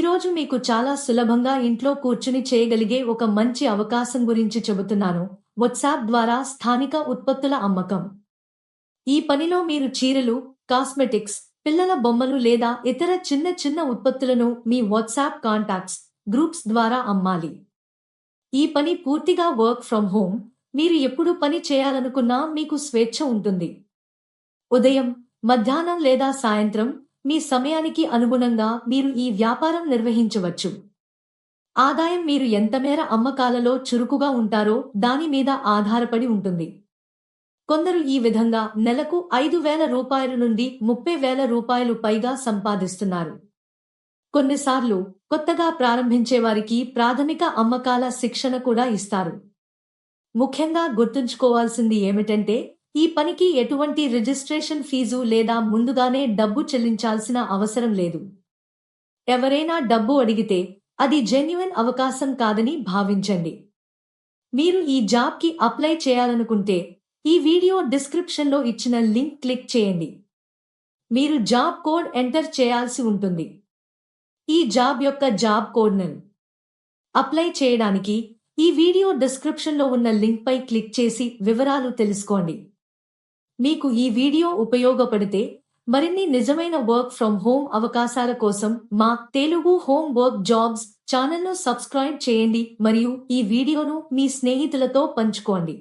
ఈరోజు మీకు చాలా సులభంగా ఇంట్లో కూర్చుని చేయగలిగే ఒక మంచి అవకాశం గురించి చెబుతున్నాను. వాట్సాప్ ద్వారా స్థానిక ఉత్పత్తుల అమ్మకం. ఈ పనిలో మీరు చీరలు కాస్మెటిక్స్ పిల్లల బొమ్మలు లేదా ఇతర చిన్న చిన్న ఉత్పత్తులను మీ వాట్సాప్ కాంటాక్ట్స్ గ్రూప్స్ ద్వారా అమ్మాలి. ఈ పని పూర్తిగా వర్క్ ఫ్రం హోమ్. మీరు ఎప్పుడు పని చేయాలనుకున్నా మీకు స్వేచ్ఛ ఉంటుంది. ఉదయం మధ్యాహ్నం లేదా సాయంత్రం మీ సమయానికి అనుగుణంగా మీరు ఈ వ్యాపారం నిర్వహించవచ్చు. ఆదాయం మీరు ఎంతమేర అమ్మకాలలో చురుకుగా ఉంటారో దాని మీద ఆధారపడి ఉంటుంది. కొందరు ఈ విధంగా నెలకు ఐదు వేల రూపాయల నుండి ముప్పై వేల రూపాయలు పైగా సంపాదిస్తున్నారు. కొన్నిసార్లు కొత్తగా ప్రారంభించేవారికి ప్రాథమిక అమ్మకాల శిక్షణ కూడా ఇస్తారు. ముఖ్యంగా గుర్తుంచుకోవాల్సింది ఏమిటంటే ఈ పనికి ఎటువంటి రిజిస్ట్రేషన్ ఫీజు లేదా ముందుగానే డబ్బు చెల్లించాల్సిన అవసరం లేదు. ఎవరైనా డబ్బు అడిగితే అది జెన్యున్ అవకాశం కాదని భావించండి. మీరు ఈ జాబ్కి అప్లై చేయాలనుకుంటే ఈ వీడియో డిస్క్రిప్షన్లో ఇచ్చిన లింక్ క్లిక్ చేయండి. మీరు జాబ్ కోడ్ ఎంటర్ చేయాల్సి ఉంటుంది. ఈ జాబ్ యొక్క జాబ్ కోడ్ను అప్లై చేయడానికి ఈ వీడియో డిస్క్రిప్షన్లో ఉన్న లింక్పై క్లిక్ చేసి వివరాలు తెలుసుకోండి. మీకు ఈ వీడియో ఉపయోగపడితే మరిన్ని నిజమైన వర్క్ ఫ్రం హోమ్ అవకాశాల కోసం మా తెలుగు హోమ్ వర్క్ జాబ్స్ ఛానల్ను సబ్స్క్రైబ్ చేయండి మరియు ఈ వీడియోను మీ స్నేహితులతో పంచుకోండి.